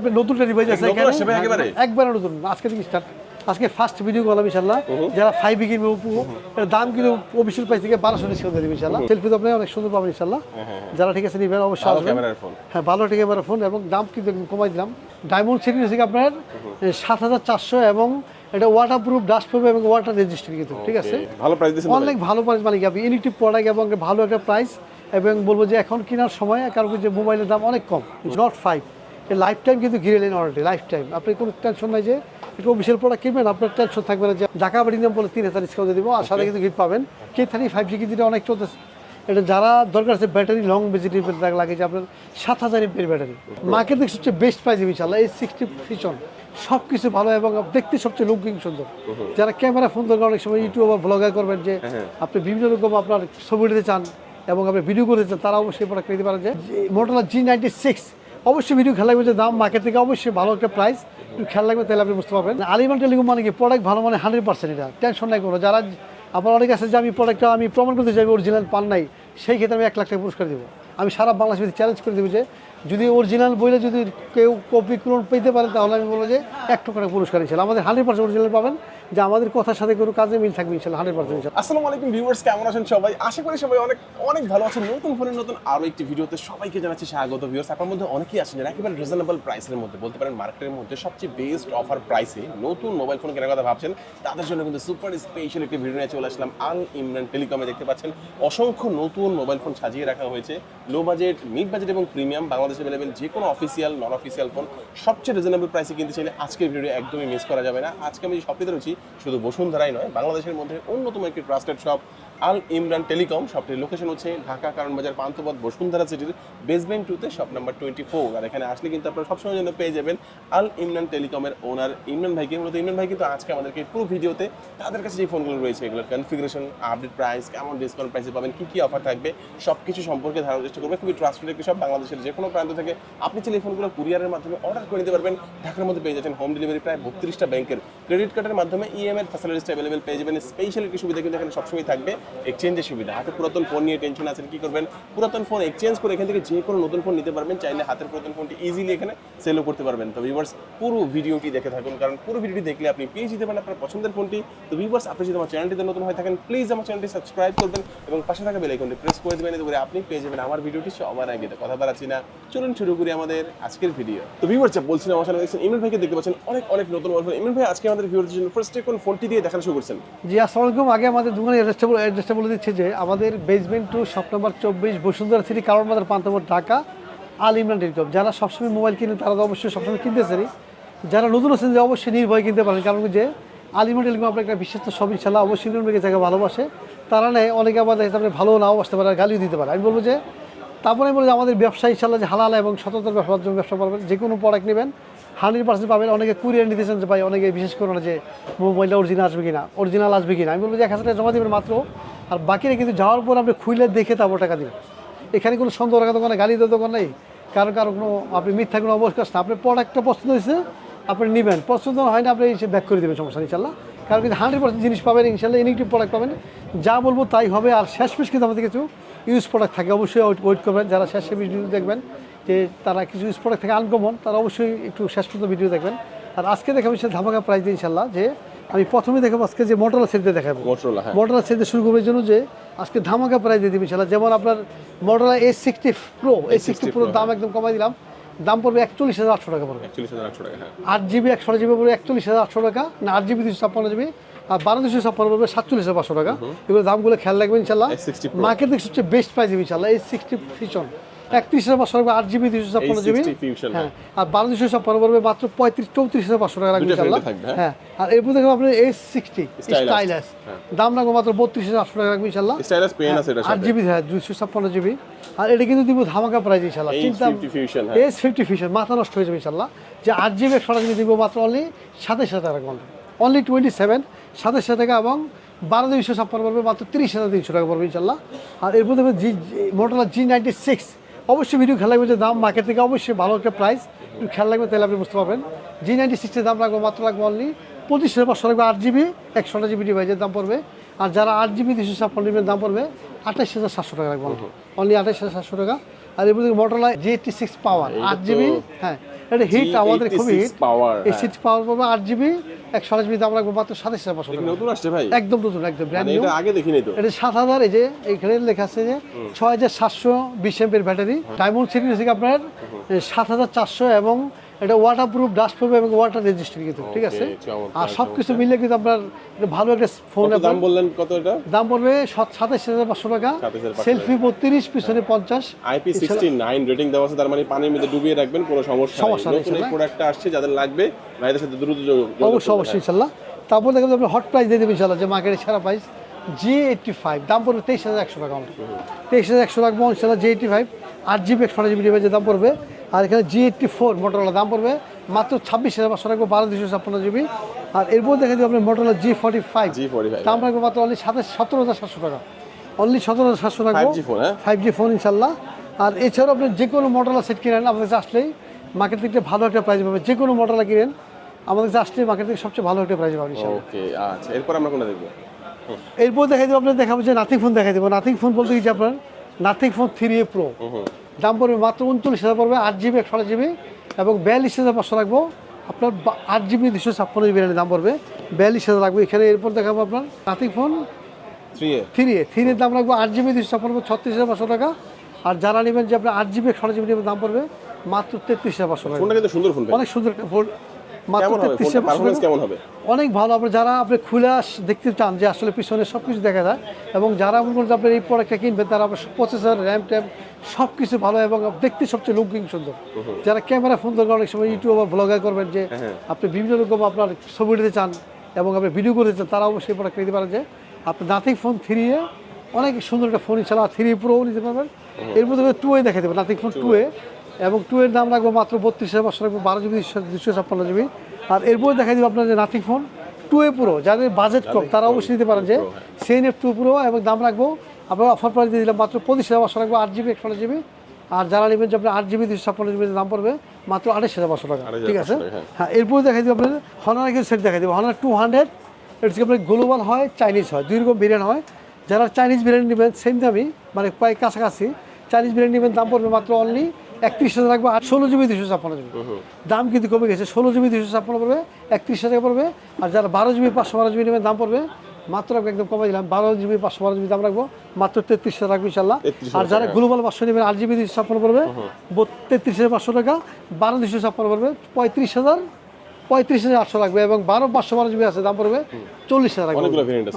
আপনি নতুন ডিভাইস আছে একেবারে? একবারে নতুন। আজকে থেকে স্টার্ট আজকে ফার্স্ট ভিডিও করলাম ইনশাল্লাহ যারা ফাইভ বি কিনবে এর দাম কিন্তু অফিসিয়াল প্রাইস থেকে বারোশো দেবে ইনশাল্লাহ সেলফি তো আপনি অনেক সুন্দর পাবেন ইনশাল্লাহ যারা ঠিক আছে নিবেন অবশ্যই আসবেন। হ্যাঁ ভালো ঠিক ফোন এবং দাম কিন্তু কমাই দিলাম। ডায়মন্ড সেট হচ্ছে আপনার সাত হাজার চারশো এবং এটা ওয়াটার প্রুফ ডাস্ট প্রুফ এবং ওয়াটার রেজিস্ট্রি কিন্তু ঠিক আছে? ভালো প্রাইস দিয়েছেন অনেক ভালো প্রাইস মানে কি আপনি ইলেকট্রিক প্রোডাক্ট এবং ভালো একটা প্রাইস এবং বলব যে এখন কেনার সময় কারণ যে মোবাইলের দাম অনেক কম নট ফাইভ লাইফ টাইম কিন্তু ঘিরে নেন অলরেডি লাইফ টাইম আপনি কোনো টেনশন নাই যে একটু অফিসিয়াল প্রোডাক্ট কিনবেন আপনার টেনশন থাকবে না যে ঢাকা বাড়ি দাম বলে তিন হাজার ডিসকাউন্ট দিব আর সাথে কিন্তু গিফট পাবেন। কে থার্টি ফাইভ জি কিন্তু অনেক চলতেছে। এটা যারা দরকার আছে ব্যাটারি লং ভেজিটেবল লাগে যে আপনার সাত হাজার এমপির ব্যাটারি মার্কেট থেকে সবচেয়ে বেস্ট প্রাইস ইনশাল্লাহ এই সিক্সটি ফিচন সব কিছু ভালো এবং দেখতে সবচেয়ে লুকিং সুন্দর। যারা ক্যামেরা ফোন দরকার অনেক সময় ইউটিউব বা ব্লগার করবেন যে আপনি বিভিন্ন রকম আপনার ছবি দিতে চান এবং আপনি ভিডিও করতে চান তারা অবশ্যই প্রোডাক্ট নিতে পারেন যে মোটরলা জি নাইনটি সিক্স অবশ্যই ভিডিও খেলা লাগবে যে দাম মার্কেট থেকে অবশ্যই ভালো একটা প্রাইস একটু খেয়াল লাগবে তাহলে আপনি বুঝতে পারবেন। আলিমান টেলিকম মানে কি? প্রোডাক্ট ভালো মানে হান্ড্রেড পার্সেন্ট এটা। টেনশন নাই কোনো। যারা আপনার অনেক আছে যে আমি প্রোডাক্টটা আমি প্রমাণ করতে চাই অরিজিনাল পান নাই, সেই ক্ষেত্রে আমি এক লাখ টাকা পুরস্কার দেবো। আমি সারা বাংলাদেশ চ্যালেঞ্জ করে দেবো যে, যদি অরিজিনাল বইলে যদি কেউ কপি ক্লোন পেতে পারেন তাহলে আমি বলব যে এক টাকা পুরস্কার ইনশাল্লাহ আমাদের হান্ড্রেড পার্সেন্ট অরিজিনাল পাবেন। যে আমাদের কথার সাথে কোনো কাজে মিল থাকবে ইনশাল্লাহ, হান্ড্রেড পার্সেন্ট আসসালামু আলাইকুম ভিউয়ার্স, কেমন আছেন সবাই? আশা করি সবাই অনেক অনেক ভালো আছেন। নতুন ফোনের নতুন আরও একটি ভিডিওতে সবাইকে জানাচ্ছি স্বাগত ভিউয়ার্স। আপনার মধ্যে অনেকেই আছেন যারা একেবারে রিজনেবল প্রাইসের মধ্যে, বলতে পারেন মার্কেটের মধ্যে সবচেয়ে বেস্ট অফার প্রাইসে নতুন মোবাইল ফোন কেনার কথা ভাবছেন। তাদের জন্য কিন্তু সুপার স্পেশাল একটি ভিডিও নিয়ে চলে আসলাম। আল ইমরান টেলিকমে দেখতে পাচ্ছেন, অসংখ্য নতুন মোবাইল ফোন সাজিয়ে রাখা হয়েছে। লো বাজেট মিড বাজেট এবং প্রিমিয়াম বাংলাদেশে অ্যাভেলেবেল যে কোনো অফিসিয়াল নন অফিসিয়াল ফোন সবচেয়ে রিজনেবল প্রাইসে কিনতে চাইলে আজকের ভিডিও একদমই মিস করা যাবে না। আজকে আমি যে শপটিতে রয়েছি শুধু বসুন্ধরাই নয়, বাংলাদেশের মধ্যে অন্যতম একটি trusted shop Al Imran telecom. শপটির location হচ্ছে ঢাকা কারণ বাজার পান্থপথ, বসুন্ধরা সিটির বেসমেন্ট টুতে শপ নাম্বার টোয়েন্টি ফোর আর এখানে আসলে কিন্তু আপনারা সবসময় জন্য পেয়ে যাবেন আল ইমরান টেলিকমের ওনার ইমরান ভাইকে। মূলত ইমরান ভাই কিন্তু আজকে আমাদেরকে পুরো ভিডিওতে তাদের কাছে যে ফোনগুলো রয়েছে, এগুলোর কনফিগারেশন আপডেট প্রাইস কেমন ডিসকাউন্ট প্রাইসে পাবেন, কী কী অফার থাকবে সব কিছু সম্পর্কে ধারণার চেষ্টা করবে খুবই ট্রাস্টেড একটি সব বাংলাদেশের যে কোনো প্রান্ত থেকে আপনি চাইলে এই ফোনগুলো কুরিয়ারের মাধ্যমে অর্ডার করে নিতে পারবেন। ঢাকার মধ্যে পেয়ে যাচ্ছেন হোম ডেলিভারি প্রায় বত্রিশটা ব্যাংকের ক্রেডিট কার্ডের মাধ্যমে ইএমআই ফ্যাসিলিটিস অ্যাভেলেবেল পেয়ে যাবেন। স্পেশাল একটি সুবিধা কিন্তু এখানে সবসময় থাকবে। এক্সচেঞ্জের সুবিধা। হাতে পুরাতন ফোন নিয়ে টেনশন আছেন, কি করবেন? পুরাতন ফোন এক্সচেঞ্জ করে এখান থেকে যে কোনো নতুন ফোন নিতে পারবেন। চাইলে হাতের পুরাতন ফোনটি ইজিলি এখানে সেলও করতে পারবেন। তো ভিউয়ার্স পুরো ভিডিওটি দেখে থাকুন। কারণ পুরো ভিডিওটি দেখলে আপনি পেয়ে যেতে পারেন আপনার পছন্দের ফোনটি তো ভিউয়ার্স আপনি যদি আমার চ্যানেলটিতে নতুন হয়ে থাকেন প্লিজ আমার চ্যানেলটি সাবস্ক্রাইব করবেন এবং পাশে থাকা বেল আইকনটি প্রেস করে দেবেন। এতে করে আপনি পেয়ে যাবেন আমার ভিডিওটি সবার আগে। কথা বাড়াচ্ছি না। চলুন শুরু করি আমাদের আজকের ভিডিও তো ভিউয়ার্স বলছিলাম, আমার সামনে দেখছেন ভাইকে দেখতে পাচ্ছেন। অনেক অনেক নতুন ফোন ইমরান ভাই, আজকে আমাদের ভিউয়ারদের জন্য। ফার্স্টে কোন ফোনটি দিয়ে দেখানো শুরু করছেন। জি, আসসালামু আলাইকুম। আগে আমাদের দোকানের অ্যাড্রেসটা অ্যাড্রেসটা বলে দিচ্ছে যে, আমাদের বেসমেন্ট টু শপ নাম্বার চব্বিশ বসুন্ধরা সিটি কারণ বাজার পান্তাপুর ঢাকা, আল ইমরান টেলিকম। যারা সবসময় মোবাইল কিনে, তারা তো অবশ্যই সবসময় কিনতেছেনই। যারা নতুন আছেন, যে অবশ্যই নির্ভয় কিনতে পারেন। কারণ যে, আল ইমরান টেলিকম আপনার একটা বিশ্বস্ত সব ইনশাল্লাহ অবশ্যই নির্ভয় যাকে ভালোবাসে। তারা নেয় অনেকে আমাদের হিসাবে ভালো নাও আসতে পারে গালিও দিতে পারে। আমি বলব যে, তারপরে বলি আমাদের ব্যবসা ইনশাল্লাহ যে হালাল এবং সততার ব্যবসার জন্য ব্যবসা করবেন যে কোনো প্রোডাক্ট নেবেন। হান্ড্রেড পার্সেন্ট পাবেন। অনেকে কুরিয়ার নিতেছেন যে ভাই, অনেকে বিশেষ করে না যে মোবাইলটা অরিজিনাল আসবে কিনা। অরিজিনাল আসবে কিনা। আমি বলব যে এক হাজার টাকা জমা দেবেন মাত্র। আর বাকিরা কিন্তু যাওয়ার পর আপনি খুইলে দেখে তারপর টাকা দিবেন। এখানে কোনো সন্দেহ রাখার দোকানে, গালি দেওয়ার দোকান নেই। কারও কারও কোনো, আপনি মিথ্যা কোনো অবকাশ না আপনার প্রোডাক্টটা পছন্দ হয়েছে, আপনি নেবেন। পছন্দ হয় না আপনি এসে ব্যাক করে দেবেন, সমস্যা ইনশাল্লাহ কারণ কিন্তু হান্ড্রেড পার্সেন্ট জিনিস পাবেন ইনশাল্লাহ ইনিকটিভ প্রোডাক্ট পাবেন। যা বলব তাই হবে। আর শেষ পিস কিন্তু আমাদের কিছু ইউজ প্রোডাক্ট থাকে। অবশ্যই ওয়েট করবেন। যারা শেষ ভিডিও দেখবেন যে তারা কিছু প্রোডাক্ট থাকে আনকমন তারা অবশ্যই একটু শেষ পর্যন্ত ভিডিও দেখবেন। আর আজকে দেখাবো সে ধামাকা প্রাইজ ইনশাল্লাহ যে আমি প্রথমে দেখাবো আজকে যে মোটরলা সেটে দেখাবো। মোটরোলা হ্যাঁ। মডেলার সেটে শুরু করবার জন্য যে আজকে ধামাকা প্রাইজ দিয়ে দিবি ইনশাল্লাহ যেমন আপনার মডেলার S sixty pro S sixty pro দাম একদম কমাই দিলাম। দাম পড়বে একচল্লিশ হাজার আটশো টাকা পড়বে। হ্যাঁ। আট জিবি একশো জিবি পড়বে একচল্লিশ হাজার আটশো টাকা। না আট জিবি দুশো ছাপ্পান্ন জিবি আর বারো দুশো ছাপ্পান্ন পড়বে সাতচল্লিশ হাজার পাঁচশো টাকা। এগুলো দামগুলো খেয়াল রাখবেন ইনশাল্লাহ S60 Pro। মার্কেট থেকে সবচেয়ে বেস্ট প্রাইস দিবি ইনশাল্লাহ এই সিক্সটি ফিচন একত্রিশ হাজার পাঁচশো টাকা আট জিবি দুশো ছাপ্পান্ন জিবি। হ্যাঁ আর বারো দুশো ছাপ্পান্ন পড়বে মাত্র পঁয়ত্রিশ চৌত্রিশ হাজার পাঁচশো টাকা দুইটা ইনশাল্লাহ। হ্যাঁ। আর এরপর দেখো আপনার এস সিক্সটি। স্টাইলাস হ্যাঁ। দাম রাখব মাত্র বত্রিশ হাজার আটশো টাকা রাখব ইনশাল্লাহ। স্টাইলাস পেন আছে এটার আট জিবি হ্যাঁ দুশো ছাপ্পান্ন জিবি। আর এটা কিন্তু দিব ধামাকা প্রাইস ইনশাল্লাহ। চিন্তা H50 Fusion, হ্যাঁ। এস ফিফটি ফিশন মাথা নষ্ট হয়ে যাবে ইনশাল্লাহ। যে আট জিবি একশো টাকা দিব মাত্র অনলি সাতাশ হাজার টাকা অনলি টোয়েন্টি সেভেন সাতাশ হাজার টাকা এবং বারো দুইশো ছাপ্পান্ন পড়বে মাত্র তিরিশ হাজার তিনশো টাকা পড়বে ইনশাল্লাহ। আর এরপর দেখবেন G Motorola G ninety six অবশ্যই ভিডিও খেলা লাগবে যে দাম মার্কেট থেকে অবশ্যই ভালো একটা প্রাইস একটু খেয়াল লাগবে তাহলে আপনি বুঝতে পারবেন। জি নাইনটি সিক্সের দাম লাগবে মাত্র লাগবে অনলি পঁচিশ হাজার পাঁচশো লাগবে আট জিবি একশো জিবি ডিভাইসের দাম পড়বে। আর যারা আট জিবি দুশো ছাপ্পান্ন জিবির দাম পড়বে আঠাশ হাজার সাতশো টাকা লাগবে অনলি আঠাশ হাজার সাতশো টাকা। আর এরপর Motorola G eighty six power আট জিবি হ্যাঁ। এটা হিট আমাদের খুবই হিট পাওয়ার এই সিট পাওয়ার পাবে আট জিবি একশো আঠাশ জিবি দাম লাগবে মাত্র সাতাশ হাজার পাঁচশো নতুন আসছে ভাই। একদম নতুন একদম ব্র্যান্ড মানে নিউ এটা আগে দেখিনি তো। এটা সাত হাজার এই যে এখানে লেখা আছে যে ছয় হাজার সাতশো বিশ এমপের ব্যাটারি ডায়মন্ড সিটি আপনার? সাত হাজার চারশো এবং এটা ওয়াটার প্রুফ ডাস্ট প্রুফ এবং ওয়াটার রেজিস্টার কিন্তু ঠিক আছে? আর সব কিছু মিলে কিন্তু আপনার ভালো একটা ফোন দাম বললেন? কত এটা? দাম পড়বে সাতাশ হাজার পাঁচশো টাকা। 27,500 সেলফি বত্রিশ পিছনে পঞ্চাশ। আইপি সিক্সটি নাইন রেটিং দেওয়া আছে তার মানে পানির মধ্যে ডুবিয়ে রাখবেন কোনো সমস্যা সমস্যা নেই, এই প্রোডাক্টটা আসছে যাদের লাগবে ভাইদের সাথে দ্রুত অবশ্যই অবশ্যই ইনশাল্লাহ। তারপর দেখবেন আপনি হট প্রাইস দিয়ে দেবেন ইনশাল্লাহ যে মার্কেটে সেরা প্রাইস জি এইটটি ফাইভ দাম পড়বে তেইশ হাজার একশো টাকা তেইশ হাজার একশো রাখব ইনশাল্লাহ জি এইটটি ফাইভ আট জিবি একশো জিবি ডিভাইসের দাম পড়বে আর এখানে জি এইটটি ফোর মোটরওয়ালা দাম পড়বে মাত্র ছাব্বিশ হাজার পাঁচশো রাখব বারো দুশো ছাপ্পান্ন জিবি আর এরপর দেখে দিই আপনার মোটরওয়ালা জি ফর্টি ফাইভ G45 দাম রাখব মাত্র অনলি সাতাশ সতেরো হাজার সাতশো টাকা। অনলি সতেরো হাজার সাতশো টাকা 5G ফোন, হ্যাঁ? ফাইভ জি ফোন ইনশাল্লাহ। আর এছাড়াও আপনি যে কোনো মডেলার সেট কিনেন আমাদের কাছে আসলেই মার্কেট থেকে ভালো একটা প্রাইস পাবেন। যে কোনো মডেলার কিনেন আমাদের কাছে আসলেই মার্কেট থেকে সবচেয়ে ভালো একটা প্রাইস পাবেন ওকে আচ্ছা এরপর আমরা কোনটা দেখব? এরপর দেখাই দেবো আপনার দেখাবো যে নাথিং ফোন দেখাই দেবো। নাথিং ফোন বলতে কি যে আপনার? Nothing phone three A pro দাম পড়বে মাত্র উনচল্লিশ হাজার পড়বে আট জিবি একশো জিবি এবং বিয়াল্লিশ হাজার পাঁচশো রাখব। আপনার আট জিবি দুশো ছাপ্পান্ন জিবি দাম পড়বে। বিয়াল্লিশ হাজার রাখব। এখানে এরপর দেখাবো আপনার Nothing phone three A three A three এর দাম রাখব আট জিবি দুশো ছাপ্পান্ন ছত্রিশ হাজার পাঁচশো টাকা। আর যারা নেবেন যে আপনার আট জিবি একশো জিবি দাম পড়বে মাত্র তেত্রিশ হাজার পাঁচশো টাকা। কিন্তু সুন্দর ফোন অনেক সুন্দর একটা ফোন মাত্র তেত্রিশ পারফরমেন্স কেমন হবে? অনেক ভালো। আপনি যারা আপনি খুলে দেখতে চান যে আসলে পিছনে সব কিছু দেখা যায় এবং যারা মনে আপনার এই প্রোডাক্টটা কিনবেন তারা আপনার প্রসেসর র্যাম ট্যাম সব কিছু ভালো এবং দেখতে সবচেয়ে লুকিং সুন্দর। যারা ক্যামেরা ফোন দরকার অনেক সময় ইউটিউব বা ব্লগার করবেন যে হ্যাঁ। আপনি বিভিন্ন রকম আপনার ছবি দিতে চান এবং আপনি ভিডিও করতে চান তারা অবশ্যই প্রোডাক্ট নিতে পারেন যে আপনি নাথিং ফোন থ্রি এ অনেক সুন্দর একটা ফোন ইনশাল্লাহ থ্রি প্রো নিতে পারবেন। এর মধ্যে টু এ দেখে দেবেন নাথিং ফোন টু এ এবং টু এর দাম রাখব মাত্র বত্রিশ হাজার পাঁচশো রাখব বারো জিবি দুশো ছাপ্পান্ন জিবি। আর এরপরে দেখা দিব আপনার যে Nothing phone two A pro যাদের বাজেট কম তারা অবশ্যই নিতে পারেন যে সেন এফ টু প্রো এবং দাম রাখব আপনার অফার প্রাইস দিয়ে দিলাম মাত্র পঁচিশ হাজার পাঁচশো রাখব আট জিবি একশো জিবি। আর যারা নেবেন যে আপনার আট জিবি দুশো ছাপ্পান্ন জিবি দাম পড়বে মাত্র আঠাশ হাজার পাঁচশো টাকা। ঠিক আছে? হ্যাঁ। হ্যাঁ এরপরে দেখাই দিব আপনার হনার কিছু সেট দেখাই দেবো। হনার টু হান্ড্রেড এটা আপনার গ্লোবাল হয় চাইনিজ হয় দুই রকম বিরিয়ানি হয়। যারা চাইনিজ বিরিয়ানি নেবেন সেম দামই মানে প্রায় কাছাকাছি চাইনিজ বিরিয়ানি নেবেন দাম পড়বে মাত্র অনলি একত্রিশ হাজার রাখব আর ষোলো জিবি দুশো ছাপ্পান্ন জিবি। দাম কিন্তু কমে গেছে ষোলো জিবি দুশো ছাপ্পান্ন পড়বে একত্রিশ হাজার পড়বে আর যারা বারো জিবি পাঁচশো বারো জিবি নেবেন দাম পড়বে মাত্র একদম কমে দিলাম বারো জিবি পাঁচশো বারো জিবি দাম রাখব মাত্র তেত্রিশ হাজার রাখব ইনশাল্লাহ আর যারা গ্লোবাল পাঁচশো নেবেন আট জিবি দুশো ছাপ্পান্ন পড়বে তেত্রিশ হাজার পাঁচশো টাকা বারো দুশো ছাপ্পান্ন পড়বে পঁয়ত্রিশ হাজার পঁয়ত্রিশ হাজার আটশো লাগবে এবং বারো পাঁচশো বারো জিবি আছে দাম পড়বে চল্লিশ হাজার রাখবে।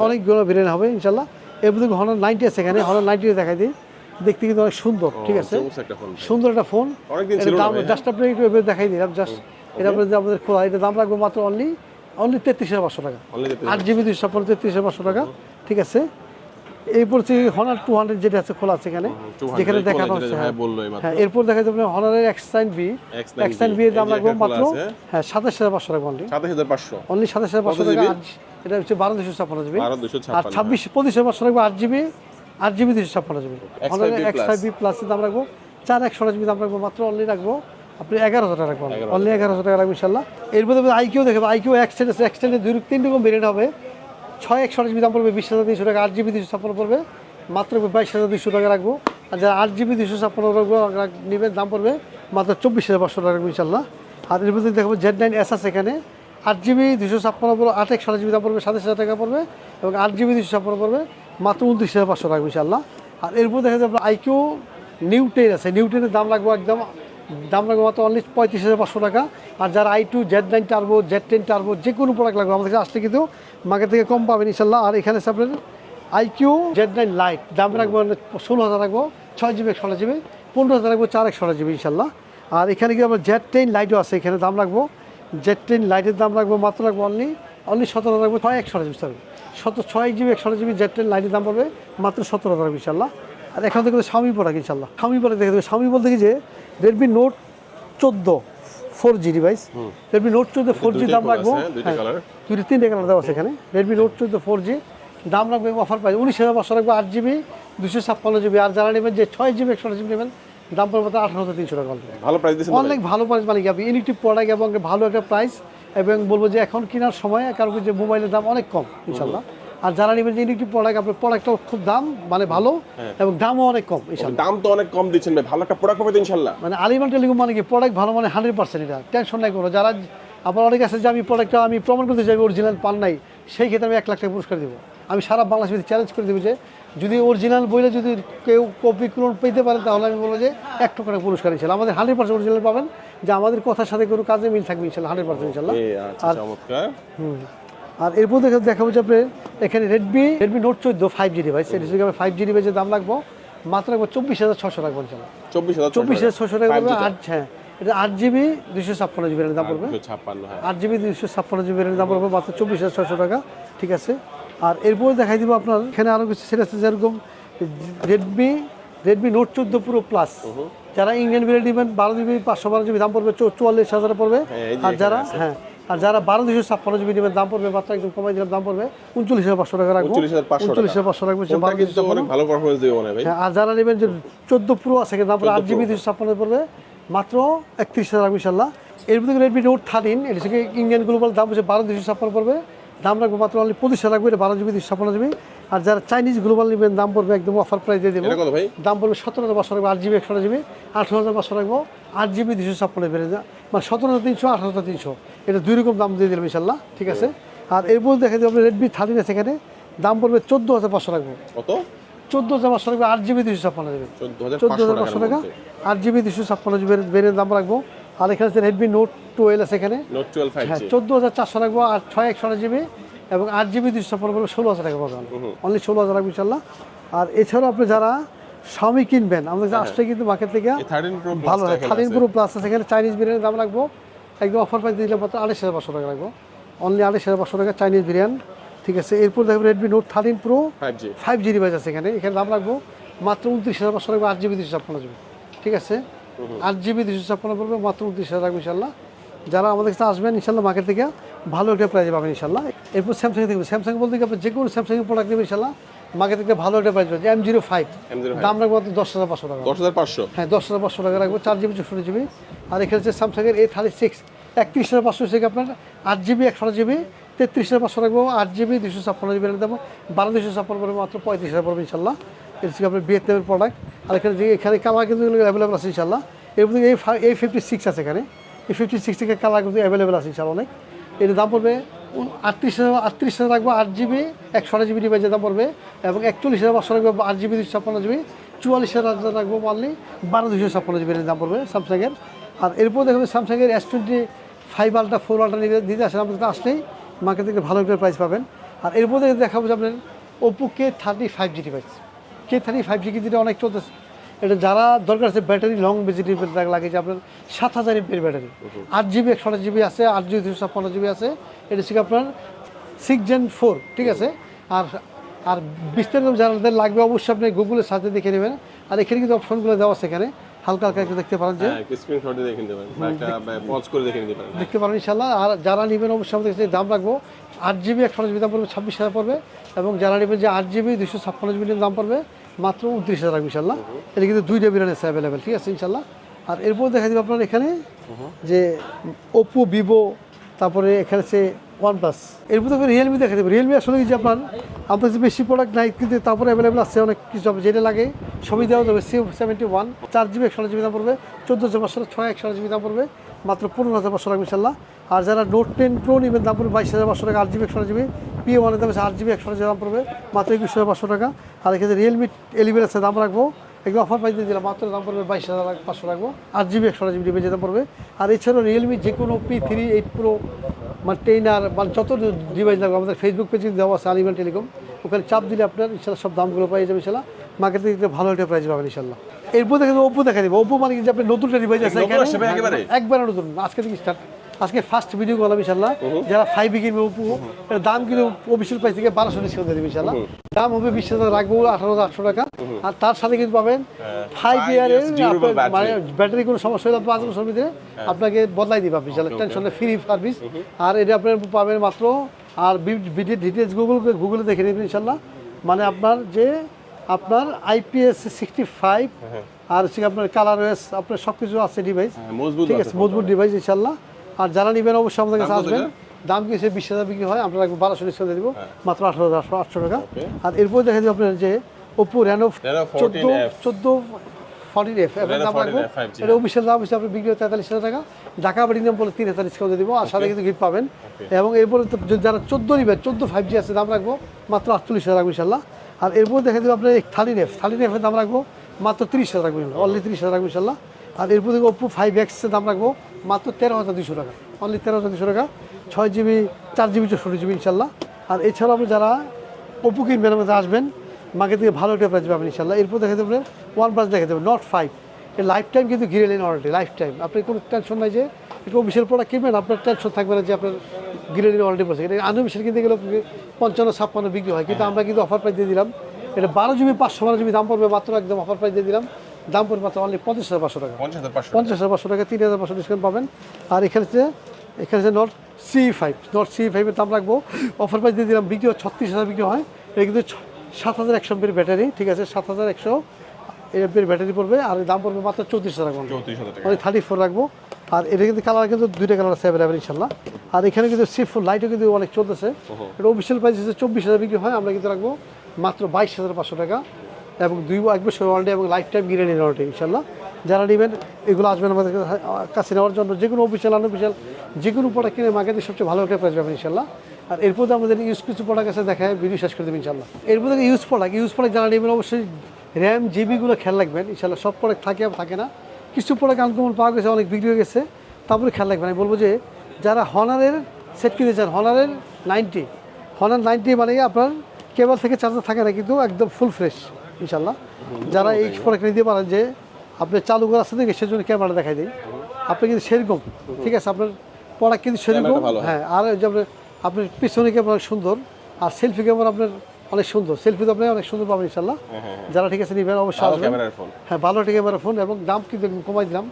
অনেকগুলো ভেরিয়েন্ট হবে ইনশাল্লাহ মধ্যে হনার নাইনটি আছে এখানে হনার নাইনটি দেখাই দিই। দেখতে কিন্তু অনেক সুন্দর ঠিক আছে? সুন্দর একটা ফোন দাম? জাস্ট আপনি একটু দেখাই দিলাম জাস্ট এটা আপনাদের আমাদের খোলা এটা দাম রাখব মাত্র অনলি অনলি তেত্রিশ হাজার পাঁচশো টাকা। আট জিবি দুইশো ছাপ্পান্ন তেত্রিশ হাজার পাঁচশো টাকা ঠিক আছে? এরপর হচ্ছে হনার টু হান্ড্রেড যেটা আছে খোলা আছে এখানে 200 যেখানে দেখানো হচ্ছে হ্যাঁ। হ্যাঁ এরপর দেখা যাবে হনারের এক্সটাইন বি X9B এক্সটাইন বি এর দাম রাখব মাত্র হ্যাঁ সাতাশ হাজার পাঁচশো টাকা অনলি সাতাশ হাজার পাঁচশো। অনলি সাতাশ হাজার পাঁচশো টাকা? এটা হচ্ছে বারো দুশো ছাপ্পান্ন জিবি। আর ছাব্বিশ পঁচিশ হাজার পাঁচশো রাখব আট জিবি। আট জিবি দুশো ছাপ্পান্ন GB X5B x five B প্লাসের দাম রাখব। চার একশো জিবি দাম রাখব মাত্র অনলি রাখব আপনি এগারো হাজার টাকা রাখব। অনলি এগারো হাজার টাকা রাখব ইনশাল্লাহ। এর মধ্যে আইকিউ দেখবে আইকিউ এক্সটেন্ড আছে এক্সটেন্ডে দুই তিন রকম ভেরিয়েন্ট হবে। ছয় একশো জিবি দাম পড়বে বিশ হাজার তিনশো টাকা আট জিবি দুশো ছাপ্পান্ন পড়বে। মাত্র বাইশ হাজার দুশো টাকা রাখব। আর যারা আট জিবি দুশো ছাপ্পান্ন রাখব রাখ- নেবেন দাম পড়বে মাত্র চব্বিশ হাজার পাঁচশো টাকা রাখব ইনশাল্লাহ। আর এর মধ্যে দেখব জেড নাইন এস আছে এখানে। আট জিবি দুশো ছাপ্পান্ন পড়বে আট একশো জিবি দাম পড়বে সাতাশ হাজার টাকা পড়বে এবং আট জিবি দুশো ছাপ্পান্ন পড়বে। মাত্র উনত্রিশ হাজার পাঁচশো রাখব ইনশাল্লাহ আর এরপর দেখা যাবে আইকিউ নিউ টেন আছে। নিউ টেনের দাম রাখব একদম, দাম রাখব মাত্র অনলি পঁয়ত্রিশ হাজার পাঁচশো টাকা। আর যারা iQOO Z nine turbo Z ten turbo যে কোনো প্রোডাক্ট লাগবে, আমাদের কাছে আসলে কিন্তু মার্কেট থেকে কম পাবেন ইনশাল্লাহ আর এখানে আছে আপনার আইকিউ জেড নাইন লাইট দাম রাখব ষোলো হাজার রাখব, ছয় জিবি একশো জিবি পনেরো হাজার রাখব, চার একশো জিবি ইনশাল্লাহ আর এখানে কি আমার জেড টেন লাইটও আছে, এখানে দাম রাখব। জেড টেন লাইটের দাম রাখব, মাত্র রাখব অনলি অনলি সতেরো রাখব, ছয় একশো জিবি সরি শত ছয় জিবি একশো জিবি জেড টেন লাইটের দাম পড়বে মাত্র সতেরো হাজার ইনশাল্লাহ আর এখন থেকে স্বামী প্রোডাক্ট ইনশাল্লাহ স্বামী প্রোডাক্ট দেখে দেবে স্বামী বলতে কি যে রেডমি নোট চোদ্দ four G device Redmi note চোদ্দ ফোর জি দাম রাখব। দুইটা হ্যাঁ, তিনটে কালার দেওয়া আছে এখানে। রেডমি নোট চোদ্দ ফোর জি দাম রাখবে অফার প্রাইস উনিশ হাজার পাঁচশো রাখবে আট জিবি দুশো ছাপ্পান্ন জিবি আর যারা নেবেন যে ছয় জিবি একশো জিবি নেবেন দাম পড়বে আঠারো হাজার তিনশো টাকা। ভালো প্রাইস অনেক ভালো প্রাইস মানে কি আপনি। ইলেকট্রিক প্রোডাক্ট এবং ভালো একটা প্রাইস এবং বলব যে এখন কেনার সময় কারণ যে মোবাইলের দাম অনেক কম ইনশাল্লাহ আর যারা নেবেন যে ইলেকট্রিক প্রোডাক্ট আপনার প্রোডাক্টটাও খুব দাম মানে ভালো এবং দামও অনেক কম ইনশাল্লাহ দাম তো অনেক কম দিচ্ছেন ভাই ভালো একটা প্রোডাক্ট পাবে তো ইনশাল্লাহ মানে আলিমান টেলিকম মানে কি প্রোডাক্ট ভালো মানে হান্ড্রেড পার্সেন্ট এটা টেনশন নাই কোনো। যারা আবার অনেক আছে যে আমি প্রোডাক্টটা আমি প্রমাণ করতে চাই অরিজিনাল পান নাই সেই ক্ষেত্রে আমি এক লাখ টাকা পুরস্কার দেবো। আমি সারা বাংলাদেশ চ্যালেঞ্জ করে দেবো যে যদি অরিজিনাল বইলে যদি কেউ কপি ক্লোন পেতে পারে তাহলে আমি বলব যে এক টাকা করে পুরস্কার ইনশাল্লাহ। আমাদের হান্ড্রেড পার্সেন্ট অরিজিনাল পাবেন যে আমাদের কথার সাথে কোনো কাজে মিল থাকবে ইনশাল্লাহ হান্ড্রেড পার্সেন্ট ইনশাল্লাহ। আচ্ছা হুম। আর এরপর দেখা দেখাবো যে আপনি এখানে রেডমি রেডমি নোট চোদ্দ ফাইভ জি ডিভাইস এটি থেকে ফাইভ জি ডিভাইসের দাম রাখব মাত্র রাখব চব্বিশ হাজার ছশো রাখব ইনশাল্লাহ চব্বিশ হাজার চব্বিশ হাজার ছশো টাকা পড়বে আট হ্যাঁ এটা আট জিবি দুশো ছাপ্পান্ন জিবি দাম পড়বে। হ্যাঁ। আট জিবি দুশো ছাপ্পান্ন জিবি দাম পড়বে মাত্র চব্বিশ হাজার ছশো টাকা ঠিক আছে? আর এরপরে দেখাই দিব আপনার এখানে আরও কিছু সেট আছে যেরকম রেডমি রেডমি নোট চোদ্দ প্রো প্লাস যারা ইন্ডিয়ান ভ্যারিয়েন্ট নেবেন বারো জিবি পাঁচশো বারো জিবি দাম পড়বে চুয়াল্লিশ হাজার পড়বে। হ্যাঁ, আর যারা হ্যাঁ আর যারা বারো দুশো ছাপ্পান্ন জিবি নেবেন দাম পড়বে মাত্র একদম কমাই দিলাম দাম পড়বে উনচল্লিশ হাজার পাঁচশো টাকা রাখব। 39,500 উনচল্লিশ হাজার পাঁচশো রাখব ভালো পারফরমেন্স দিবে মনে হয় আর যারা নেবেন যে চোদ্দ প্রো আছে আপনার 14 আট জিবি। দুশো ছাপ্পান্ন পড়বে মাত্র একত্রিশ হাজার রাখব ইনশাল্লাহ। এর মধ্যে রেডমি নোট থার্টিন এটা থেকে ইন্ডিয়ান গ্লোবাল দাম হচ্ছে বারো দুশো ছাপ্পান্ন পড়বে। দাম রাখব মাত্র অনলি পঁচিশ হাজার রাখব এটা বারো জিবি দুশো ছাপ্পান্ন জিবি আর যারা চাইনিজ গ্লোবাল নেবেন দাম পড়বে একদম অফার প্রাইস দিয়ে দেবো। দাম পড়বে সতেরো হাজার পাঁচশো রাখব আট জিবি একশো জিবি আঠেরো হাজার পাঁচশো রাখব আট জিবি দুশো ছাপ্পান্ন বেড়ে যায় মানে সতেরো হাজার তিনশো আঠারো হাজার তিনশো। এটা দুই রকম দাম দিয়ে দিলাম ইনশাল্লাহ ঠিক আছে? আর এরপর দেখা যাবে রেডমি থার্টিন আছে এখানে দাম পড়বে চোদ্দ হাজার পাঁচশো রাখব। কত? চোদ্দ হাজার পাঁচশো রাখব আট জিবি দুশো ছাপ্পান্ন জিবি চোদ্দ হাজার পাঁচশো টাকা আট জিবি দুশো ছাপ্পান্ন জিবি বেড়ে দাম রাখব। আর এখানে আছে রেডমি নোট টুয়েলভ আছে এখানে। নোট টুয়েলভ হ্যাঁ চোদ্দ হাজার চারশো রাখব আর ছয় একশো জিবি এবং আট জিবি দুশো পড়বে ষোলো হাজার টাকা পাবেন। অনলি ষোলো হাজার রাখব ইনশাল্লাহ আর এছাড়াও আপনি যারা স্বামী কিনবেন আমাদের কাছে আসলে কিন্তু মার্কেট থেকে ভালো হয়। থার্টিন প্রো প্লাস আছে এখানে চাইনিজ বিরিয়ানির দাম রাখব। একদম অফার প্রাইস দিলে মাত্র আড়াইশ হাজার পাঁচশো টাকা রাখব। অনলি আড়াইশ হাজার পাঁচশো টাকা চাইনিজ বিরিয়ানি। ঠিক আছে এরপর দেখব Redmi note thirteen pro five G device আছে এখানে। এখানে দাম রাখব মাত্র উনত্রিশ হাজার পাঁচশো রাখব আট জিবি দুশো ছাপ্পান্ন জিবি। ঠিক আছে আট জিবি দুশো ছাপ্পান্ন পড়বে মাত্র উনত্রিশ হাজার রাখব ইনশাল্লাহ। যারা আমাদের কাছে আসবেন ইনশাল্লাহ মার্কেট থেকে ভালো একটা প্রাইজ পাবেন ইনশাল্লাহ। এরপর স্যামসাং দেখবেন স্যামসাং বলতে আপনি যে কোনো স্যামসাং প্রোডাক্ট নেবেন ইনশাল্লাহ মার্কেট থেকে ভালো একটা প্রাইজ পাবেন। এম জিরো ফাইভ দাম রাখব মাত্র দশ হাজার পাঁচশো টাকা। দশ হাজার পাঁচশো? হ্যাঁ দশ হাজার পাঁচশো টাকা রাখব চার জিবি চৌষট্টি জিবি। আর এখানে হচ্ছে স্যামসাংয়ের এ থার্টি সিক্স একত্রিশ হাজার পাঁচশো থেকে আপনার আট জিবি একশো জিবি তেত্রিশ হাজার পাঁচশো রাখব। আট জিবি দুশো ছাপ্পান্ন জিবি দেবো। বারো দুশো ছাপ্পান্ন পড়বে মাত্র পঁয়ত্রিশ হাজার পড়বে ইনশাল্লাহ। এটা হচ্ছে আপনার ভিয়েতনামের প্রোডাক্ট আর এখানে যে এখানে কালার কিন্তু অ্যাভেলেবল আছে ইনশাল্লাহ মধ্যে এই এই ফিফটি সিক্স আছে এখানে। এই ফিফটি সিক্স থেকে কালার কিন্তু অ্যাভেলেবেল আছে ইনশাল্লাহ অনেক। এর দাম পড়বে আটত্রিশ হাজার আটত্রিশ হাজার রাখব আট জিবি একশো আট জিবি ডিভাইসের দাম পড়বে, এবং একচল্লিশ হাজার পাঁচশো রাখব আট জিবি দুশো ছাপ্পান্ন জিবি চুয়াল্লিশ হাজার রাখব মানলি বারো দুশো ছাপ্পান্ন জিবির দাম পড়বে স্যামসাংয়ের আর এরপর দেখবেন স্যামসাংয়ের S twenty five ultra four ultra নিতে দিতে আসেন কাছে আসলেই মার্কেট থেকে ভালো প্রাইস পাবেন। আর এরপর দেখে দেখাবো যে আপনার Oppo K thirty five G device K thirty five G কিন্তু অনেক চলতেছে এটা যারা দরকার আছে ব্যাটারি লং ভেজিটেবল লাগে যে আপনার সাত হাজার এমপির ব্যাটারি। আট জিবি একশো জিবি আছে আট জিবি দুশো ছাপ্পান্ন জিবি আছে এটা হচ্ছে আপনার সিক্স জেন ফোর ঠিক আছে? আর আর বিস্তারিত যাদের লাগবে অবশ্যই আপনি গুগলের সাথে দেখে নেবেন। আর এখানে কিন্তু অপশনগুলো দেওয়া আছে এখানে। হালকা হালকা একটু দেখতে পারেন যে হ্যাঁ স্ক্রিনশট দেখে নিতে পারেন বা একটা পজ করে দেখে নিতে পারেন। দেখতে পারেন ইনশাল্লাহ আর যারা নেবেন অবশ্যই আমাদের কাছে দাম রাখব। আট জিবি একশো জিবি দাম পড়বে ছাব্বিশ হাজার পড়বে এবং যারা নেবেন যে আট জিবি দুশো ছাপ্পান্ন জিবি দাম পড়বে মাত্র উনত্রিশ হাজার রাখবে ইনশাল্লাহ। এটা কিন্তু দুইটা বিরিয়ানি আছে অ্যাভেলেবেল ঠিক আছে ইনশাল্লাহ। আর এরপর দেখা যাবে আপনার এখানে যে ওপো ভিভো তারপরে এখানে আছে ওয়ান প্লাস এর মধ্যে রিয়েলমি দেখা দেবে। রিয়েলমি আসলে কি যে আপনার আপনার কাছে বেশি প্রোডাক্ট নাই কিন্তু তারপরে অ্যাভেলেবেল আছে অনেক কিছু যেটা লাগে সবই দেওয়া যাবে। সি সেভেন্টি ওয়ান চার জিবি একশো জিবি দাম পড়বে চোদ্দোশো পাঁচশো ছয় একশো জিবি দাম পড়বে। মাত্র পনেরো হাজার পাঁচশো টাকা ইনশাল্লাহ। আর যারা নোট টেন প্রো নেবেন দাম পড়বে বাইশ হাজার পাঁচশো টাকা আট জিবি একশো জিবি পি ওয়ানের দাম আছে আট জিবি একশো দাম পড়বে, মাত্র একুশ হাজার পাঁচশো টাকা। আর এখানে রিয়েলমি এলিভেন আছে দাম রাখব, একদম অফার প্রাইস দিয়ে দিলাম, মাত্র দাম পড়বে বাইশ হাজার পাঁচশো রাখব আট জিবি একশো জিবি ডিভাইস দাম পড়বে। আর এছাড়াও রিয়েলমি যে কোনো পি থ্রি এইট প্রো মানে টেন আর মানে যত ডিভাইস লাগবে, আমাদের ফেসবুক পেজে দেওয়া আছে আলিমান টেলিকম ওখানে চাপ দিলে আপনার ইনশাল্লাহ সব দামগুলো পাই যাবে ইনশাল্লাহ। মার্কেট ভালো একটা প্রাইস পাবেন ইনশাল্লাহ। এরপর দেখা যাবে ওপো দেখা দেবে। ওপো মানে কি যে আপনার নতুন একটা ডিভাইস আছে একেবারে? একবারে নতুন। আজকে থেকে স্টার্ট আজকে ফার্স্ট ভিডিও করলাম ইনশাল্লাহ যারা ফাইভ কিনবে ওপো এর দাম কিন্তু অফিসিয়াল প্রাইস থেকে বারোশো ডিসকাউন্ট দেবে ইনশাল্লাহ দাম হবে বিশ হাজার রাখব আঠারো হাজার আটশো টাকা। আর তার সাথে কিন্তু পাবেন ফাইভ five ইয়ারের। মানে ব্যাটারি কোনো সমস্যা হলে পাঁচ বছর ভিতরে আপনাকে বদলাই দিবে আপনি টেনশন ফ্রি সার্ভিস আর এটা আপনার পাবেন মাত্র আর ডিটেলস গুগল গুগলে দেখে নেবেন ইনশাল্লাহ মানে আপনার যে আপনার আইপিএস সিক্সটি ফাইভ আর হচ্ছে আপনার কালার ওয়েস আপনার সব কিছু আছে ডিভাইস হ্যাঁ, ঠিক আছে মজবুত ডিভাইস ইনশাল্লাহ। আর যারা নেবেন অবশ্যই আমাদের কাছে দাম আসবেন? দাম কিছু বিশ হাজার বিক্রি হয় আমরা রাখব বারোশো ডিসকাউন্ট দিব হ্যাঁ। মাত্র আঠারো হাজার আটশো টাকা। আর এরপর দেখা যাবে আপনার যে ওপো র্যানো চোদ্দ চোদ্দ ফর্টিন এফ Reno দাম রাখব। এটা অফিসিয়াল দাম হিসেবে আপনি বিক্রি হয় তেতাল্লিশ হাজার টাকা। ঢাকা বাড়ি নিয়ম বলে তিন হাজার ডিসকাউন্ট দিব আর সাথে কিন্তু গিফট পাবেন। এবং এরপরে যদি যারা চোদ্দ নিবেন চোদ্দ ফাইভ জি আছে দাম রাখব মাত্র আটচল্লিশ হাজার রাখব ইনশাল্লাহ। আর এরপর দেখা দেবো আপনার থালি নেফ থালি নেফের দাম রাখব মাত্র তিরিশ হাজার রাখব অনলি তিরিশ হাজার রাখব ইনশাল্লাহ। আর এরপর থেকে ওপো ফাইভ এক্সের দাম রাখব মাত্র তেরো হাজার দুশো টাকা অনলি তেরো হাজার দুশো টাকা, ছয় জিবি চার জিবি চৌষট্টি জিবি ইনশাল্লাহ। আর এছাড়াও আপনি যারা ওপো কিনবেন, আমাদের আসবেন মাকে থেকে ভালো একটা প্রাইস পাবেন ইনশাল্লাহ। এরপর দেখা দেবেন ওয়ান প্লাস দেখা দেবেন নট ফাইভ লাইফ টাইম কিন্তু ঘিরে নেন ওয়ারেন্টি লাইফ টাইম আপনি কোনো টেনশন নাই যে একটু অফিসিয়াল প্রোডাক্ট কিনবেন আপনার টেনশন থাকবে না যে আপনার ঘিরে নেন ওয়ারেন্টি পড়ছে। এটা আনঅফিসিয়াল কিনতে গেলে পঞ্চান্ন ছাপ্পান্ন বিক্রি হয়। কিন্তু আমরা কিন্তু অফার প্রাইস দিয়ে দিলাম। এটা বারো জিবি পাঁচশো বারো জিবি দাম পড়বে মাত্র একদম অফার প্রাইস দিয়ে দিলাম। দাম পড়বে মাত্র অনলি পঞ্চাশ হাজার পাঁচশো টাকা। পঞ্চাশ হাজার পাঁচশো টাকা। তিন হাজার পাঁচশো ডিসকাউন্ট পাবেন। আর এখানে হচ্ছে এখানে note C five note C ফাইভের দাম রাখব। অফার প্রাইস দিয়ে দিলাম বিক্রি হয় ছত্রিশ হাজার বিক্রি হয়। এটা কিন্তু সাত হাজার একশো ব্যাটারি ঠিক আছে? সাত হাজার একশো এমপির ব্যাটারি পড়বে আর দাম পড়বে মাত্র চৌত্রিশ হাজার টাকা। চৌত্রিশ হাজার মানে থার্টি ফোর রাখব। আর এটা কিন্তু কালার কিন্তু দুইটা কালার আছে অ্যাভেলেবেল ইনশাল্লাহ আর এখানে কিন্তু সিফুল লাইটও কিন্তু অনেক চলতেছে। এটা অফিসিয়াল প্রাইস হচ্ছে চব্বিশ হাজার বিক্রি হয় আমরা কিন্তু রাখব মাত্র বাইশ হাজার পাঁচশো টাকা। এবং দুই এক বছর ওয়ারেন্টি এবং লাইফ টাইম গ্যারেন্টি ওয়ারেন্টি ইনশাল্লাহ যারা নেবেন এগুলো আসবেন আমাদের কাছে নেওয়ার জন্য। যে কোনো অফিসিয়াল আনঅফিসিয়াল যে কোনো প্রোডাক্ট কিনে মার্কেটে সবচেয়ে ভালো একটা প্রাইস পাবেন ইনশাল্লাহ আর এরপর তো আমাদের ইউজ কিছু প্রোডাক্ট আছে দেখায় ভিডিও শেষ করে দেবেন ইনশাল্লাহ এরপর থেকে ইউজ প্রোডাক্ট ইউজ প্রোডাক্ট যারা নেবেন অবশ্যই র্যাম জিবিগুলো খেয়াল রাখবেন ইনশাল্লাহ সব প্রোডাক্ট থাকে আর থাকে না। কিছু প্রোডাক্ট আনকমন পাওয়া গেছে অনেক বিক্রি হয়ে গেছে তারপরে খেয়াল রাখবেন। আমি বলব যে যারা হনারের সেট কিনতে চান হনারের নাইনটি হনার নাইনটি মানে আপনার কেবল থেকে চার্জার থাকে না কিন্তু একদম ফুল ফ্রেশ ইনশাল্লাহ যারা এই প্রোডাক্ট নিতে পারেন যে আপনি চালু করার সাথে সেজন্য ক্যামেরা দেখাই দিই। আপনি কিন্তু সেরকম ঠিক আছে আপনার প্রোডাক্ট কিন্তু সেরকম হ্যাঁ। আর ওই যে আপনার আপনার পিছনে ক্যামেরা অনেক সুন্দর আর সেলফি ক্যামেরা আপনার অনেক সুন্দর। সেলফি তো আপনি অনেক সুন্দর পাবেন ইনশাল্লাহ যারা ঠিক আছে নেবেন অবশ্যই আসবেন। হ্যাঁ ভালো ঠিক ক্যামেরা ফোন এবং দাম কিন্তু কমাই দিলাম।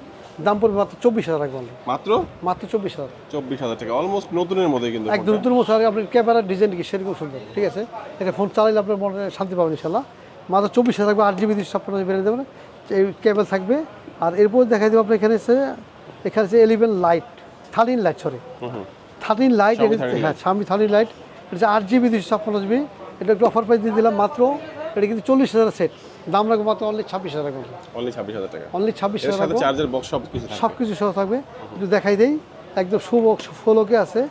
দাম পড়বে মাত্র চব্বিশ হাজার রাখবেন মাত্র? মাত্র চব্বিশ হাজার। চব্বিশ হাজার টাকা। অলমোস্ট নতুনের মধ্যে কিন্তু একদম নতুন আগে আপনার ক্যামেরার ডিজাইন কি সেরকম সুন্দর। ঠিক আছে? এটা ফোন চালাইলে আপনার মনে শান্তি পাবেন ইনশাল্লাহ মাত্র চব্বিশ হাজার থাকবে। আট জিবি দুশো ছাপ্পান্ন বেড়ে দেবেন। এই কেবল থাকবে। আর এরপর দেখা দেবো আপনার এখানে এসে এখানে আছে eleven lite thirteen lite sorry thirteen lite Xiaomi 13 হ্যাঁ স্বামী থার্টিন লাইট এটা আট জিবি দুশো ছাপ্পান্ন জিবি এটা একটু অফার প্রাইস দিয়ে দিলাম মাত্র এটা কিন্তু চল্লিশ হাজার সেট দাম রাখব মাত্র অনলি ছাব্বিশ হাজার টাকা অনলি ছাব্বিশ হাজার টাকা। অনলি ছাব্বিশ হাজার চার্জার বক্স সব কিছু সব কিছু সহ থাকবে। একটু দেখাই দেই। একদম সুবক ফলোকে আছে।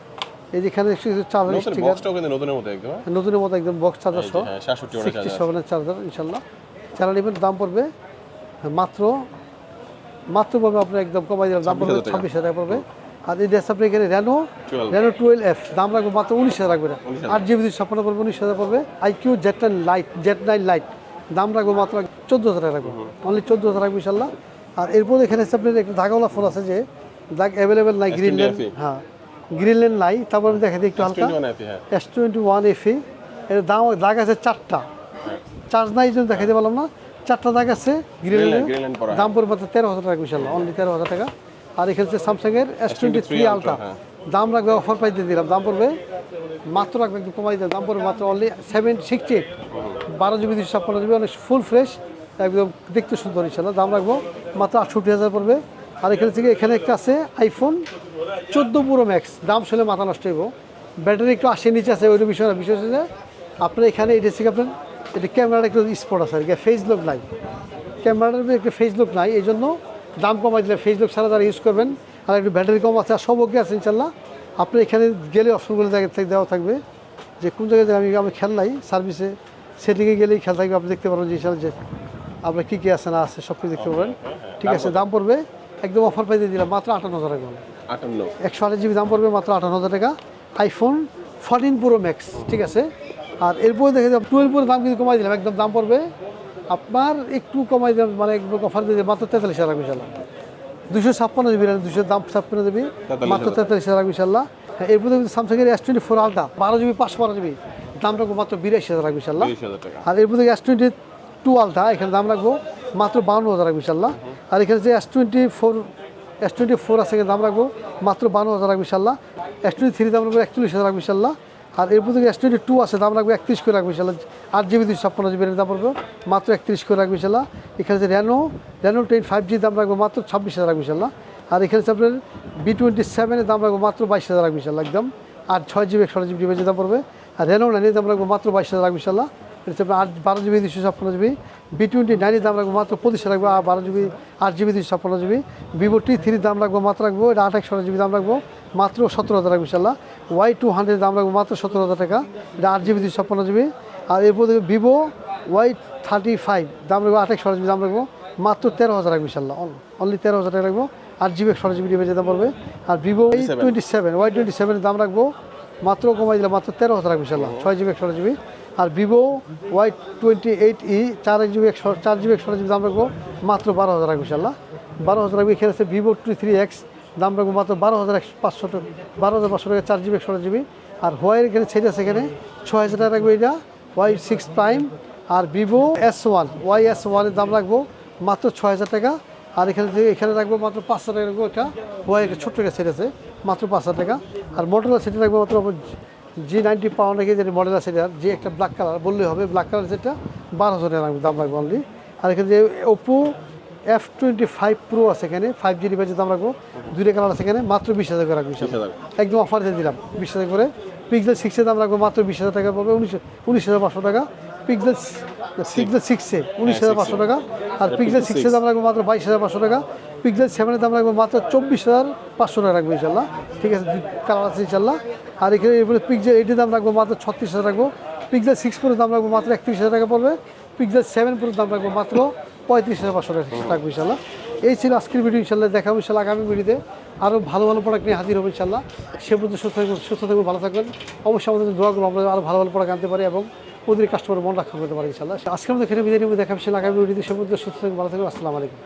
এই যেখানে চার্জার বক্সটাও কিন্তু নতুনের মতো একদম হ্যাঁ? নতুনের মতো একদম বক্স চার্জার সহ। হ্যাঁ সিক্সটি চার্জার সেভেনের চার্জার ইনশাল্লাহ। যারা নেবেন দাম পড়বে মাত্র মাত্র পড়বে আপনার একদম কমাই দিলাম দাম পড়বে ছাব্বিশ হাজার টাকা। পড়বে। আর এই ড্রেস আপনি এখানে র্যানো 12 র্যানো টুয়েলভ এফ দাম রাখব মাত্র উনিশ হাজার রাখবে 19,000 আট জিবি দুশো ছাপ্পান্ন পড়বে উনিশ হাজার পড়বে। IQOO Z nine lite Z nine lite দাম রাখব মাত্র চোদ্দ হাজার টাকা রাখব। অনলি চোদ্দ হাজার রাখব ইনশাল্লাহ আর এরপর এখানে হচ্ছে আপনার একটা ধাগাওয়ালা ফোন আছে যে দাগ অ্যাভেলেবেল নাই গ্রিন ল্যান্ড হ্যাঁ গ্রিন ল্যান্ড নাই। তারপর আমি দেখা দিই একটু হালকা। হ্যাঁ। এস টোয়েন্টি ওয়ান এফি এর দাম দাগ আছে চারটা। চার্জ নাই এই জন্য দেখাতে পারলাম না। চারটা দাগ আছে গ্রিন Greenland দাম পড়বে মাত্র তেরো হাজার টাকা ইনশাল্লাহ অনলি তেরো হাজার টাকা। আর এখানে হচ্ছে স্যামসাংয়ের এস টোয়েন্টি থ্রি আলট্রা। দাম রাখবে অফার প্রাইস দিয়ে দিলাম। দাম পড়বে মাত্র রাখবে একটু কমাই দিলাম। দাম পড়বে মাত্র অনলি সেভেন সিক্সটি এইট বারো জিবি দুশো ছাপ্পান্ন জিবি অনেক ফুল ফ্রেশ একদম দেখতে সুন্দর ইনশাল্লাহ দাম রাখব মাত্র আটষট্টি হাজার পড়বে। আর এখানে থেকে এখানে একটা আছে আইফোন চোদ্দ পুরো ম্যাক্স দাম শুনে মাথা নষ্ট হইব। ব্যাটারি একটু আসে নিচে আছে ওইটা বিষয় না বিষয় হচ্ছে আপনার এখানে এটা থেকে আপনার এটা ক্যামেরাটা একটু স্পট আছে আর কি ফেস লুক নাই। ক্যামেরাটার মধ্যে একটু ফেস লুক নাই এই জন্য দাম কমাই দিলে ফেসবুক ছাড়া যারা ইউজ করবেন আর একটু ব্যাটারি কম আছে আর সব ওকে আছে ইনশাল্লাহ আপনি এখানে গেলে অপশনগুলো জায়গা থেকে দেওয়া থাকবে। যে কোন জায়গায় আমি আমি খেয়াল নাই সার্ভিসে সেটিংয়ে গেলেই খেয়াল থাকবে আপনি দেখতে পারবেন যে হিসাবে যে আপনার কী কী আছে না আছে সব কিছু দেখতে পারবেন। ঠিক আছে দাম পড়বে একদম অফার পাই দিয়ে দিলাম মাত্র আটান্ন হাজার টাকা। আটান্ন। একশো আঠাশ জিবি দাম পড়বে মাত্র আঠান্ন হাজার টাকা। আইফোন ফোরটিন প্রো ম্যাক্স ঠিক আছে? আর এরপরে দেখে যাবে টুয়েলভ প্রো দাম কিন্তু কমাই দিলাম একদম দাম পড়বে আপনার একটু কমাই দিলাম মানে অফার দিয়ে মাত্র তেতাল্লিশ হাজার ইনশাল্লাহ দুশো ছাপ্পান্ন জিবি দুশো দাম ছাপ্পান্ন জিবি মাত্র তেতাল্লিশ হাজার ইনশাল্লাহ হ্যাঁ এরপরে স্যামসাংয়ের এস টোয়েন্টি ফোর আলটা বারো জিবি পাঁচশো বারো জিবি দাম রাখব মাত্র বিরাশি হাজার ইনশাল্লাহ তিরিশ আর এরপর এস টোয়েন্টি টু আলটা এখানে দাম রাখব মাত্র বাউন্ন হাজার রাখব ইনশাল্লাহ আর এখানে যে S twenty four S twenty four আছে এখানে দাম রাখব মাত্র বান্ন হাজার রাখব ইনশাল্লাহ এস টোয়েন্টি থ্রি দাম রাখব একচল্লিশ হাজার রাখব ইনশাল্লাহ আর এর প্রতি এস টোয়েন্টি টু আছে, দাম লাগবে একত্রিশ করে লাগবে সেলা আট জিবি দুশো ছাপ্পান্ন জিবি দাম পড়বে, মাত্র একত্রিশ করে লাগবে সেলা এখানে যে Reno Reno ten five G দাম লাগবে মাত্র ছাব্বিশ হাজার লাগবে সেলা আর এখানে হচ্ছে আপনার বি টোয়েন্টি সেভেনের দাম লাগবে মাত্র বাইশ হাজার লাগবে সেলা একদম। আর ছয় জিবি একশো জিবি ডিভাইসের দাম পড়বে। আর র্যানো নাইনের দাম লাগবে মাত্র বাইশ হাজার লাগবে ইনশাল্লাহ বারো জিবি দুশো ছাপ্পান্ন জিবি বি টোয়েন্টি নাইনের দাম রাখব মাত্র পঁচিশ রাখব, আর বারো জিবি, আট জিবি দুশো ছাপ্পান্ন জিবি ভিভো টি থ্রির দাম রাখব মাত্র রাখব, এটা আট একশো জিবি দাম রাখব, মাত্র সতেরো হাজার রাখব ইনশাল্লাহ। ওয়াই টু হান্ড্রেড দাম রাখব মাত্র সতেরো হাজার টাকা, এটা আট জিবি দুশো ছাপ্পান্ন জিবি, আর এরপর দেখবে ভিভো ওয়াই থার্টি ফাইভ দাম রাখব আট একশো জিবি দাম রাখব, মাত্র তেরো হাজার রাখব ইনশাল্লাহ অনলি তেরো হাজার টাকা রাখব, আট জিবি, একশো জিবি ডিভাইসের দাম পড়বে আর Vivo Y twenty seven Y twenty সেভেনের দাম রাখব, মাত্র কমাই দিলাম, মাত্র তেরো হাজার রাখব ইনশাল্লাহ, ছয় জিবি, একশো জিবি আর Vivo Y twenty eight E চার জিবি একশো চার জিবি একশো জিবি দাম রাখব মাত্র বারো হাজার রাখব ইনশাল্লাহ। বারো হাজার রাখব, এখানে আছে ভিভো টু থ্রি এক্স দাম রাখব মাত্র বারো হাজার একশো পাঁচশো টাকা, বারো হাজার পাঁচশো টাকা, চার জিবি একশো জিবি আর হোয়াইয়ের এখানে ছেড়ে আছে এখানে, ছয় হাজার টাকা রাখব এটা ওয়াই সিক্স প্রাইম আর Vivo S one Y S ওয়ানের দাম রাখব মাত্র ছয় হাজার টাকা। আর এখানে থেকে এখানে রাখব মাত্র পাঁচ হাজার টাকা রাখব এটা ওয়াই একটা ছোট্ট একটা সেট আছে, মাত্র পাঁচ হাজার টাকা। আর মোটরলা সেটে রাখব মাত্র জি নাইনটি পাউন্ড রেখে যেটা মডেল আছে এটা যে একটা ব্ল্যাক কালার বললেই হবে ব্ল্যাক কালার সেটটা বারো হাজার টাকা দাম রাখব অনলি আর এখানে যে Oppo F twenty five pro আছে এখানে ফাইভ জি ডিভাইসের দাম রাখব দুইটা কালার আছে এখানে মাত্র বিশ হাজার করে রাখব। একদম অফার দিয়ে দিলাম বিশ হাজার করে। পিক্সেল সিক্সের দাম রাখব মাত্র বিশ হাজার টাকা পড়বে উনিশ উনিশ হাজার পাঁচশো টাকা। পিক্সেল পিক্সেল সিক্সে উনিশ হাজার পাঁচশো টাকা। আর পিক্সেল সিক্সের দাম রাখব মাত্র বাইশ হাজার পাঁচশো টাকা। পিক্সেল সেভেনের দাম রাখব মাত্র চব্বিশ হাজার পাঁচশো টাকা রাখব ইনশাল্লাহ ঠিক আছে কালার আছে ইনশাল্লাহ আর এখানে এরপরে পিক্সেল এইটির দাম রাখব মাত্র ছত্রিশ হাজার রাখব। পিক্সেল সিক্স প্রোর দাম রাখব মাত্র একত্রিশ হাজার টাকা পড়বে। পিক্সেল সেভেন প্রোর দাম রাখব মাত্র পঁয়ত্রিশ হাজার পাঁচশো টাকা রাখব ইনশাল্লাহ এই ছিল আজকের ভিডিও ইনশাল্লাহ দেখাবো ইনশাল্লাহ আগামী ভিডিওতে আরও ভালো ভালো প্রোডাক্ট নিয়ে হাজির হব ইনশাল্লাহ সে পর্যন্ত সুস্থ থাকবেন সুস্থ থাকবেন ভালো থাকবেন। অবশ্যই আমাদের দোয়া করব আমরা আরও ভালো ভালো প্রোডাক্ট আনতে পারি এবং ওদের কাস্টমার মন রাখা করতে পারি ইনশাল্লাহ আজকের মধ্যে এখানে বিদায় নিয়ে দেখাবো ইনশাল্লাহ আগামী ভিডিওতে। সে পর্যন্ত সুস্থ থাকবেন ভালো থাকবেন আসসালামু আলাইকুম।